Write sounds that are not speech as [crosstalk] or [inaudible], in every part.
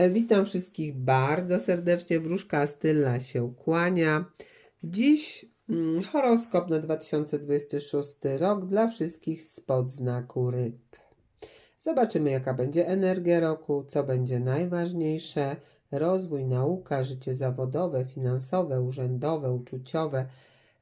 E, Witam wszystkich bardzo serdecznie. Wróżka Stylla się kłania. Dziś mm, horoskop na 2026 rok dla wszystkich spod znaku ryb. Zobaczymy, jaka będzie energia roku, co będzie najważniejsze. Rozwój, nauka, życie zawodowe, finansowe, urzędowe, uczuciowe,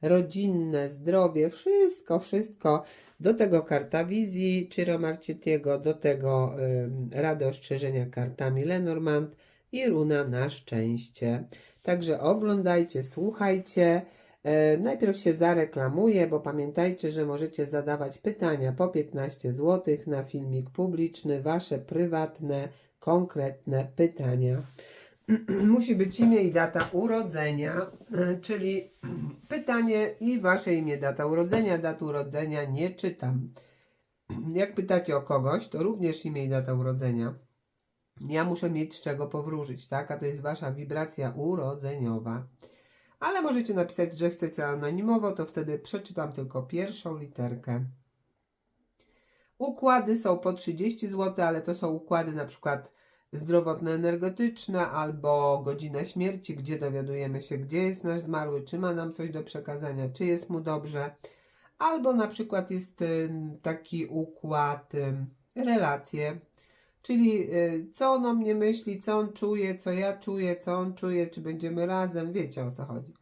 rodzinne, zdrowie, wszystko, wszystko. Do tego karta wizji Ciro Marcetiego, do tego ym, rady ostrzeżenia kartami Lenormand i runa na szczęście. Także oglądajcie, słuchajcie. E, najpierw się zareklamuję, bo pamiętajcie, że możecie zadawać pytania po 15 zł na filmik publiczny, wasze prywatne, konkretne pytania. [clears throat] Musi być imię i data urodzenia, e, czyli [clears throat] pytanie i wasze imię, data urodzenia, data urodzenia nie czytam. Jak pytacie o kogoś, to również imię i data urodzenia. Ja muszę mieć z czego powróżyć, tak? A to jest wasza wibracja urodzeniowa. Ale możecie napisać, że chcecie anonimowo, to wtedy przeczytam tylko pierwszą literkę. Układy są po 30 zł, ale to są układy na przykład zdrowotno-energetyczne albo godzina śmierci, gdzie dowiadujemy się, gdzie jest nasz zmarły, czy ma nam coś do przekazania, czy jest mu dobrze. Albo na przykład jest y, taki układ y, relacje, czyli y, co on o mnie myśli, co on czuje, co ja czuję, co on czuje, czy będziemy razem, wiecie o co chodzi.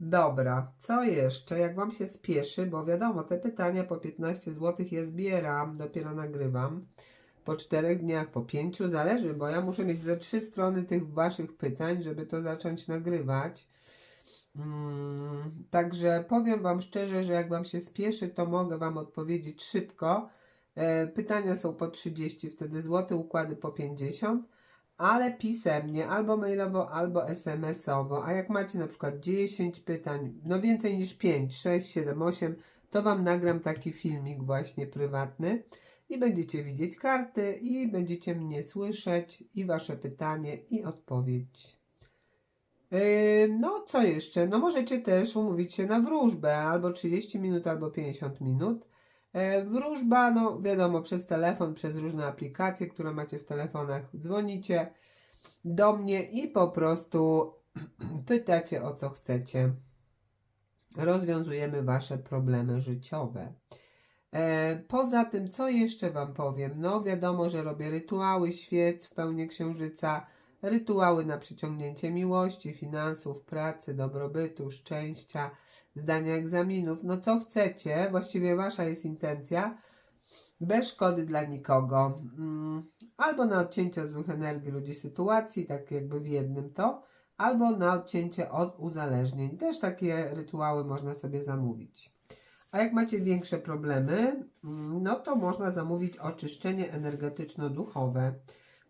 Dobra, co jeszcze? Jak Wam się spieszy, bo wiadomo, te pytania po 15 zł je zbieram, dopiero nagrywam. Po czterech dniach, po pięciu, zależy, bo ja muszę mieć ze trzy strony tych Waszych pytań, żeby to zacząć nagrywać. Mm, także powiem Wam szczerze, że jak Wam się spieszy, to mogę Wam odpowiedzieć szybko. E, pytania są po 30, wtedy złote układy po 50 ale pisemnie, albo mailowo, albo SMS-owo. A jak macie na przykład 10 pytań, no więcej niż 5, 6, 7, 8, to Wam nagram taki filmik właśnie prywatny i będziecie widzieć karty i będziecie mnie słyszeć i Wasze pytanie i odpowiedź. Yy, no, co jeszcze? No, możecie też umówić się na wróżbę albo 30 minut, albo 50 minut. E, Wróżba, no wiadomo, przez telefon, przez różne aplikacje, które macie w telefonach, dzwonicie do mnie i po prostu [clears throat] pytacie o co chcecie. Rozwiązujemy Wasze problemy życiowe. E, poza tym, co jeszcze Wam powiem? No, wiadomo, że robię rytuały świec w pełni księżyca, rytuały na przyciągnięcie miłości, finansów, pracy, dobrobytu, szczęścia, zdania egzaminów. No, co chcecie, właściwie Wasza jest intencja, bez szkody dla nikogo. Mm, Albo na odcięcie złych energii ludzi, sytuacji, tak jakby w jednym to, albo na odcięcie od uzależnień. Też takie rytuały można sobie zamówić. A jak macie większe problemy, mm, no to można zamówić oczyszczenie energetyczno-duchowe.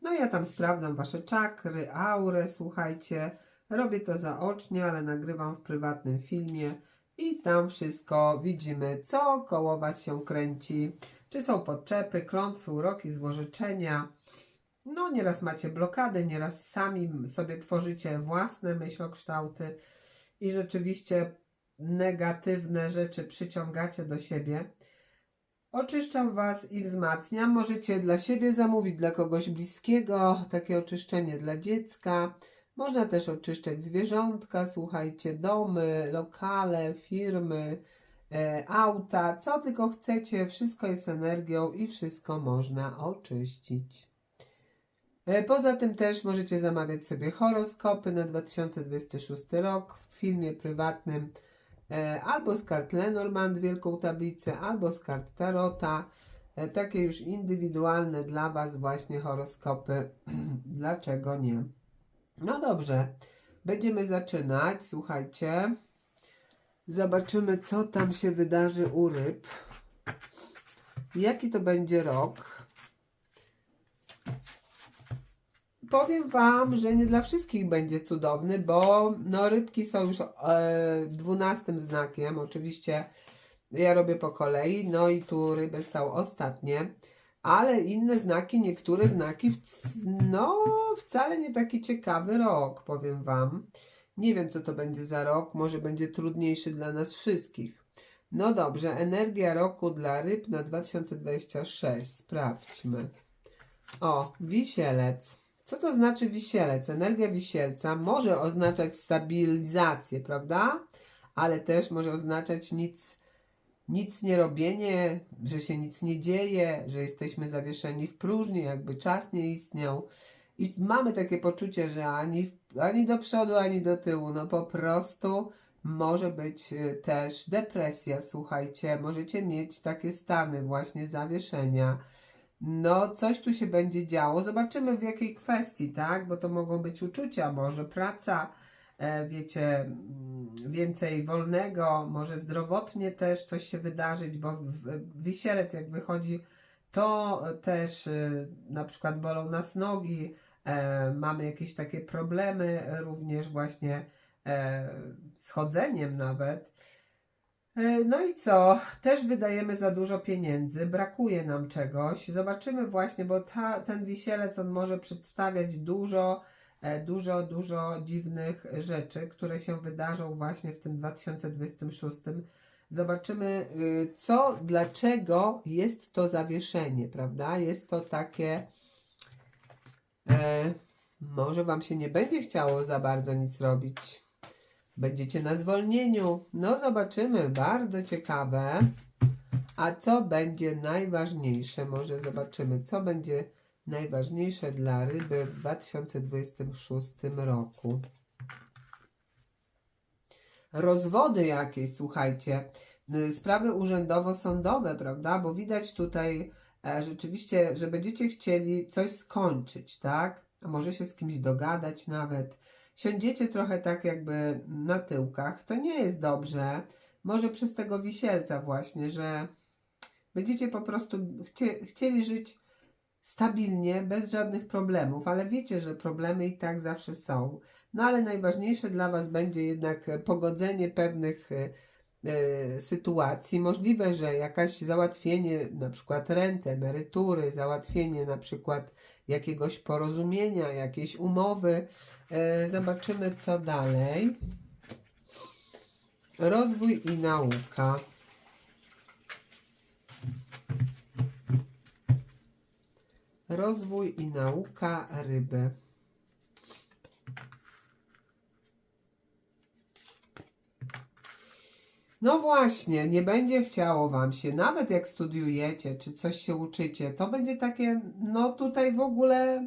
No ja tam sprawdzam wasze czakry, aurę, słuchajcie. Robię to zaocznie, ale nagrywam w prywatnym filmie i tam wszystko widzimy, co koło was się kręci. Czy są podczepy, klątwy, uroki, złożyczenia. No nieraz macie blokady, nieraz sami sobie tworzycie własne myślokształty i rzeczywiście negatywne rzeczy przyciągacie do siebie. Oczyszczam Was i wzmacniam. Możecie dla siebie zamówić, dla kogoś bliskiego, takie oczyszczenie dla dziecka. Można też oczyszczać zwierzątka, słuchajcie, domy, lokale, firmy, e, auta, co tylko chcecie. Wszystko jest energią i wszystko można oczyścić. E, Poza tym też możecie zamawiać sobie horoskopy na 2026 rok w filmie prywatnym albo z kart Lenormand Wielką Tablicę, albo z kart Tarota. E, Takie już indywidualne dla Was właśnie horoskopy. [clears throat] Dlaczego nie? No dobrze, będziemy zaczynać. Słuchajcie, zobaczymy, co tam się wydarzy u ryb. Jaki to będzie rok? Powiem Wam, że nie dla wszystkich będzie cudowny, bo no, rybki są już e, dwunastym znakiem. Oczywiście ja robię po kolei, no i tu ryby są ostatnie, ale inne znaki, niektóre znaki, no wcale nie taki ciekawy rok, powiem Wam. Nie wiem, co to będzie za rok, może będzie trudniejszy dla nas wszystkich. No dobrze, energia roku dla ryb na 2026. Sprawdźmy. O, wisielec. Co to znaczy wisielec? Energia wisielca może oznaczać stabilizację, prawda? Ale też może oznaczać nic, nic nie robienie, że się nic nie dzieje, że jesteśmy zawieszeni w próżni, jakby czas nie istniał. I mamy takie poczucie, że ani, ani do przodu, ani do tyłu, no po prostu może być y, też depresja, słuchajcie, możecie mieć takie stany właśnie zawieszenia. No, coś tu się będzie działo. Zobaczymy w jakiej kwestii, tak? Bo to mogą być uczucia, może praca, e, wiecie, mm, więcej wolnego, może zdrowotnie też coś się wydarzyć, bo wisielec jak wychodzi, to też y, na przykład bolą nas nogi, e, mamy jakieś takie problemy e, również właśnie z chodzeniem nawet. E, No i co? Też wydajemy za dużo pieniędzy, brakuje nam czegoś. Zobaczymy właśnie, bo ta, ten wisielec on może przedstawiać dużo, e, dużo, dużo dziwnych rzeczy, które się wydarzą właśnie w tym 2026. Zobaczymy, y, co, dlaczego jest to zawieszenie, prawda? Jest to takie. E, może Wam się nie będzie chciało za bardzo nic robić. Będziecie na zwolnieniu. No, zobaczymy. Bardzo ciekawe. A co będzie najważniejsze? Może zobaczymy, co będzie najważniejsze dla ryby w 2026 roku. Rozwody jakieś, słuchajcie. Sprawy urzędowo-sądowe, prawda? Bo widać tutaj e, rzeczywiście, że będziecie chcieli coś skończyć, tak? A może się z kimś dogadać nawet. Siądziecie trochę tak jakby na tyłkach. To nie jest dobrze. Może przez tego wisielca właśnie, że będziecie po prostu chcie, chcieli żyć stabilnie, bez żadnych problemów, ale wiecie, że problemy i tak zawsze są. No ale najważniejsze dla Was będzie jednak pogodzenie pewnych e, e, sytuacji. Możliwe, że jakaś załatwienie na przykład renty, emerytury, załatwienie na przykład jakiegoś porozumienia, jakiejś umowy. E, Zobaczymy, co dalej. Rozwój i nauka. Rozwój i nauka ryby. No właśnie, nie będzie chciało Wam się, nawet jak studiujecie, czy coś się uczycie, to będzie takie, no tutaj w ogóle,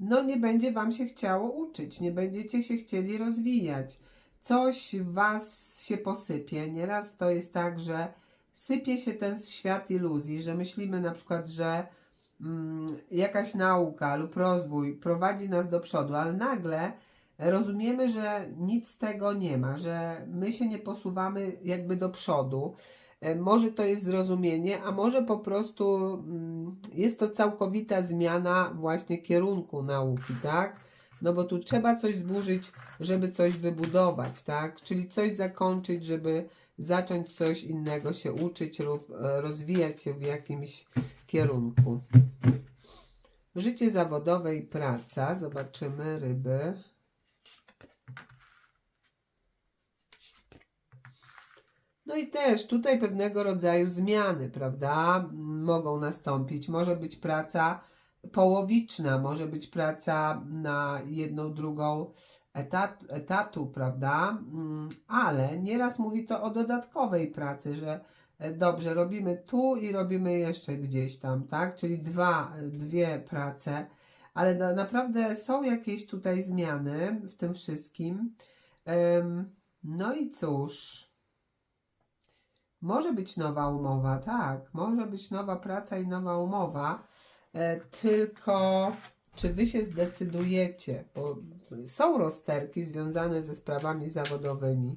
no nie będzie Wam się chciało uczyć, nie będziecie się chcieli rozwijać. Coś Was się posypie. Nieraz to jest tak, że sypie się ten świat iluzji, że myślimy na przykład, że mm, jakaś nauka lub rozwój prowadzi nas do przodu, ale nagle rozumiemy, że nic z tego nie ma, że my się nie posuwamy jakby do przodu. E, Może to jest zrozumienie, a może po prostu mm, jest to całkowita zmiana właśnie kierunku nauki, tak? No bo tu trzeba coś zburzyć, żeby coś wybudować, tak? Czyli coś zakończyć, żeby zacząć coś innego się uczyć lub e, rozwijać się w jakimś kierunku. Życie zawodowe i praca. Zobaczymy ryby. No i też tutaj pewnego rodzaju zmiany, prawda, mogą nastąpić. Może być praca połowiczna, może być praca na jedną, drugą etat, etatu, prawda, Mm, ale nieraz mówi to o dodatkowej pracy, że e, dobrze, robimy tu i robimy jeszcze gdzieś tam, tak, czyli dwa, dwie prace, ale na, naprawdę są jakieś tutaj zmiany w tym wszystkim. No i cóż, może być nowa umowa, tak, może być nowa praca i nowa umowa, e, tylko czy wy się zdecydujecie, bo są rozterki związane ze sprawami zawodowymi.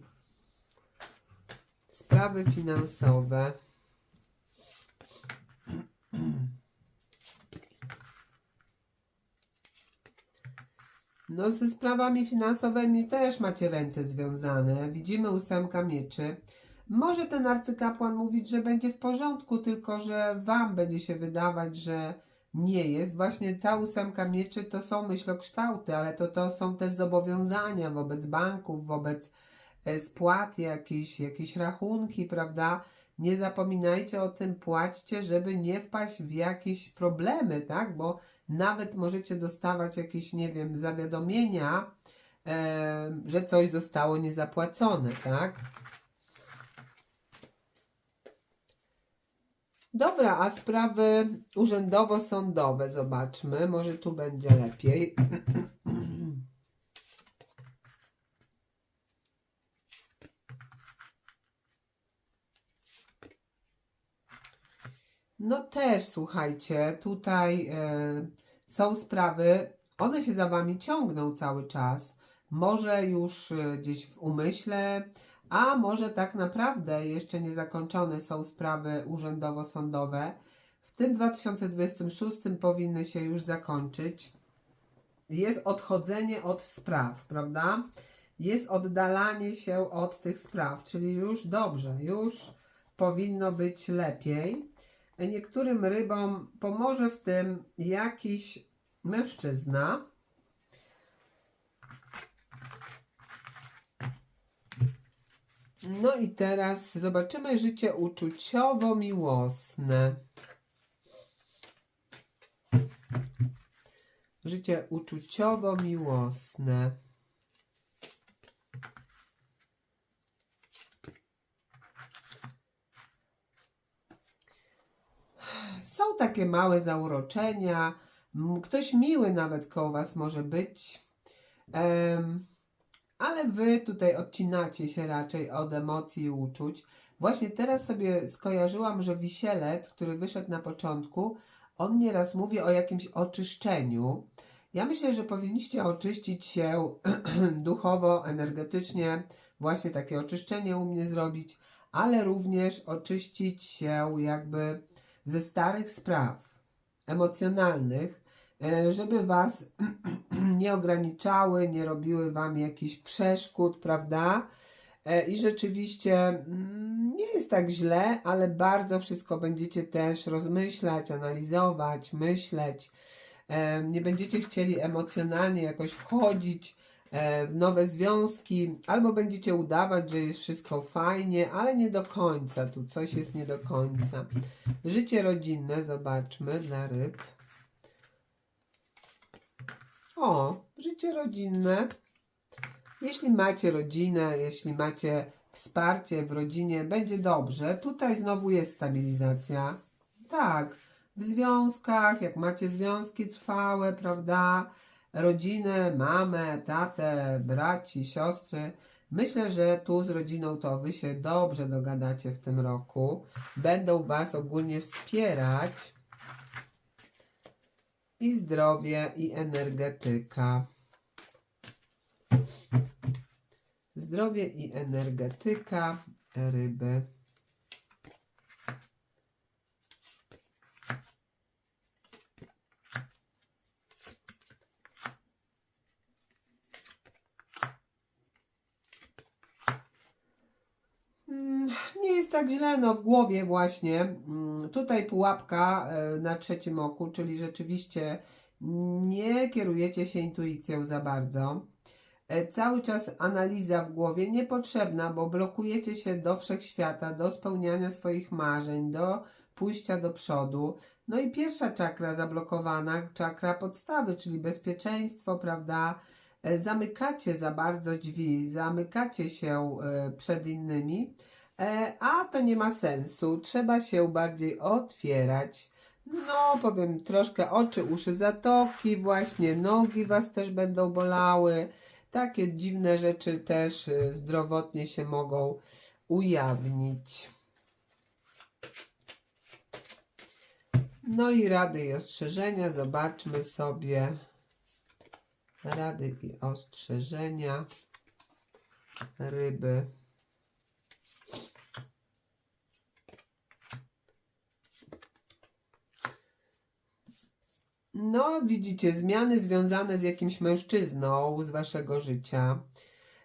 Sprawy finansowe. No, ze sprawami finansowymi też macie ręce związane. Widzimy ósemka mieczy. Może ten arcykapłan mówić, że będzie w porządku, tylko że wam będzie się wydawać, że nie jest. Właśnie ta ósemka mieczy to są myślokształty, ale to, to są też zobowiązania wobec banków, wobec e, spłat, jakieś, jakieś rachunki, prawda? nie zapominajcie o tym, płaćcie, żeby nie wpaść w jakieś problemy, tak? Bo nawet możecie dostawać jakieś, nie wiem, zawiadomienia, e, że coś zostało niezapłacone, tak? Dobra, a sprawy urzędowo-sądowe zobaczmy. Może tu będzie lepiej. No też, słuchajcie, tutaj e, są sprawy, one się za wami ciągną cały czas. Może już e, gdzieś w umyśle, a może tak naprawdę jeszcze niezakończone są sprawy urzędowo-sądowe. W tym 2026 powinny się już zakończyć. Jest odchodzenie od spraw, prawda? Jest oddalanie się od tych spraw, czyli już dobrze, już powinno być lepiej. Niektórym rybom pomoże w tym jakiś mężczyzna. No i teraz zobaczymy życie uczuciowo-miłosne. Życie uczuciowo-miłosne. Są takie małe zauroczenia. Ktoś miły nawet koło Was może być. Em, ale Wy tutaj odcinacie się raczej od emocji i uczuć. Właśnie teraz sobie skojarzyłam, że wisielec, który wyszedł na początku, on nieraz mówi o jakimś oczyszczeniu. Ja myślę, że powinniście oczyścić się [clears throat] duchowo, energetycznie, właśnie takie oczyszczenie u mnie zrobić, ale również oczyścić się jakby ze starych spraw emocjonalnych, żeby was [clears throat] nie ograniczały, nie robiły wam jakichś przeszkód, prawda? E, I rzeczywiście mm, nie jest tak źle, ale bardzo wszystko będziecie też rozmyślać, analizować, myśleć. E, Nie będziecie chcieli emocjonalnie jakoś wchodzić e, w nowe związki, albo będziecie udawać, że jest wszystko fajnie, ale nie do końca. Tu coś jest nie do końca. Życie rodzinne, zobaczmy dla ryb. O, życie rodzinne. Jeśli macie rodzinę, jeśli macie wsparcie w rodzinie, będzie dobrze. Tutaj znowu jest stabilizacja. Tak, w związkach, jak macie związki trwałe, prawda? Rodzinę, mamę, tatę, braci, siostry. Myślę, że tu z rodziną to wy się dobrze dogadacie w tym roku. Będą was ogólnie wspierać. I zdrowie, i energetyka. Zdrowie i energetyka ryby. Mm, Nie jest tak źle, no w głowie właśnie. Mm, Tutaj pułapka e, na trzecim oku, czyli rzeczywiście nie kierujecie się intuicją za bardzo. E, Cały czas analiza w głowie niepotrzebna, bo blokujecie się do wszechświata, do spełniania swoich marzeń, do pójścia do przodu. No i pierwsza czakra zablokowana, czakra podstawy, czyli bezpieczeństwo, prawda? E, Zamykacie za bardzo drzwi, zamykacie się przed innymi, a to nie ma sensu. Trzeba się bardziej otwierać. No, powiem troszkę oczy, uszy, zatoki, właśnie nogi was też będą bolały. Takie dziwne rzeczy też y, zdrowotnie się mogą ujawnić. No i rady i ostrzeżenia. Zobaczmy sobie rady i ostrzeżenia ryby. No, widzicie, zmiany związane z jakimś mężczyzną z waszego życia.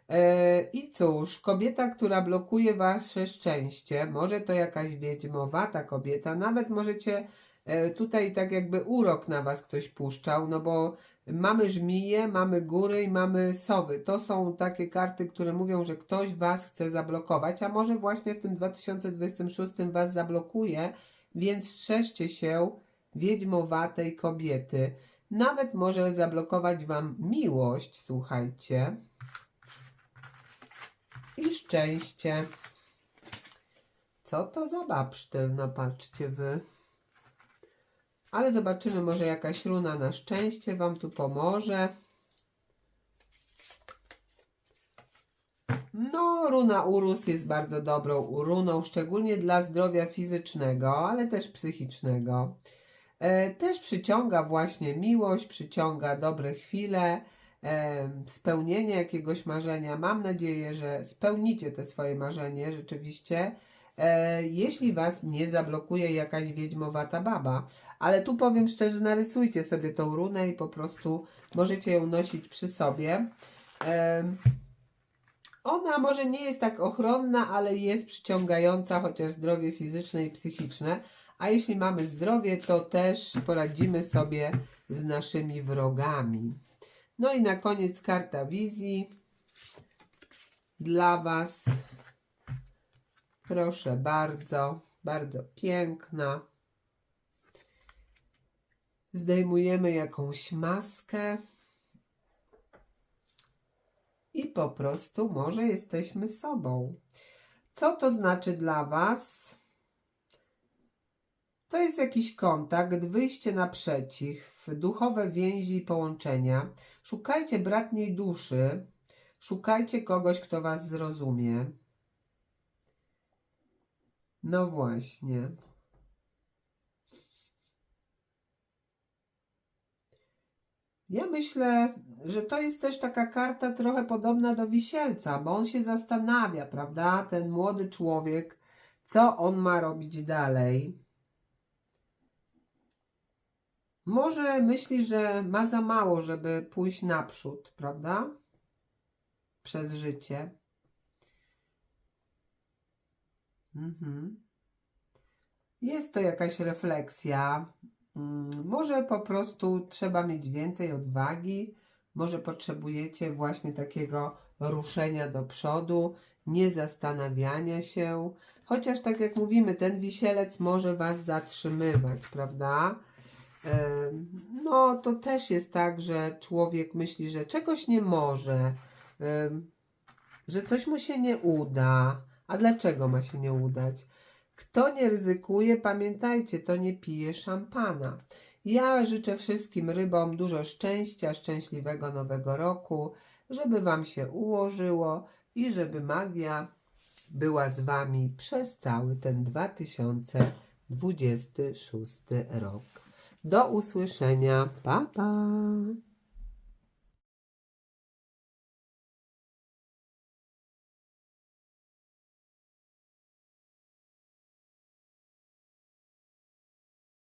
E, I cóż, kobieta, która blokuje wasze szczęście, może to jakaś wiedźmowata kobieta, nawet możecie e, tutaj tak jakby urok na was ktoś puszczał, no bo Mamy żmije, mamy góry i mamy sowy. To są takie karty, które mówią, że ktoś Was chce zablokować, a może właśnie w tym 2026 Was zablokuje, więc strzeżcie się wiedźmowatej kobiety. Nawet może zablokować Wam miłość, słuchajcie. I szczęście. Co to za babsztyl, no patrzcie wy. Ale zobaczymy, może jakaś runa na szczęście Wam tu pomoże. No, runa Urus jest bardzo dobrą runą, szczególnie dla zdrowia fizycznego, ale też psychicznego. E, też przyciąga właśnie miłość, przyciąga dobre chwile, e, spełnienie jakiegoś marzenia. Mam nadzieję, że spełnicie te swoje marzenie rzeczywiście, e, jeśli Was nie zablokuje jakaś wiedźmowata baba. Ale tu powiem szczerze, narysujcie sobie tą runę i po prostu możecie ją nosić przy sobie. Ona może nie jest tak ochronna, ale jest przyciągająca, chociaż zdrowie fizyczne i psychiczne. A jeśli mamy zdrowie, to też poradzimy sobie z naszymi wrogami. No i na koniec karta wizji dla Was. Proszę bardzo, bardzo piękna. Zdejmujemy jakąś maskę. I po prostu może jesteśmy sobą. Co to znaczy dla Was? To jest jakiś kontakt, wyjście naprzeciw, duchowe więzi i połączenia. Szukajcie bratniej duszy, szukajcie kogoś, kto Was zrozumie. No właśnie. Ja myślę, że to jest też taka karta trochę podobna do wisielca, bo on się zastanawia, prawda? Ten młody człowiek, co on ma robić dalej. Może myśli, że ma za mało, żeby pójść naprzód, prawda? Przez życie. Mhm. Jest to jakaś refleksja. Mm, Może po prostu trzeba mieć więcej odwagi, może potrzebujecie właśnie takiego ruszenia do przodu, nie zastanawiania się, chociaż tak jak mówimy, ten wisielec może Was zatrzymywać, prawda? No, to też jest tak, że człowiek myśli, że czegoś nie może, że coś mu się nie uda. A dlaczego ma się nie udać? Kto nie ryzykuje, pamiętajcie, to nie pije szampana. Ja życzę wszystkim rybom dużo szczęścia, szczęśliwego nowego roku, żeby Wam się ułożyło i żeby magia była z Wami przez cały ten 2026 rok. Do usłyszenia. Pa, pa.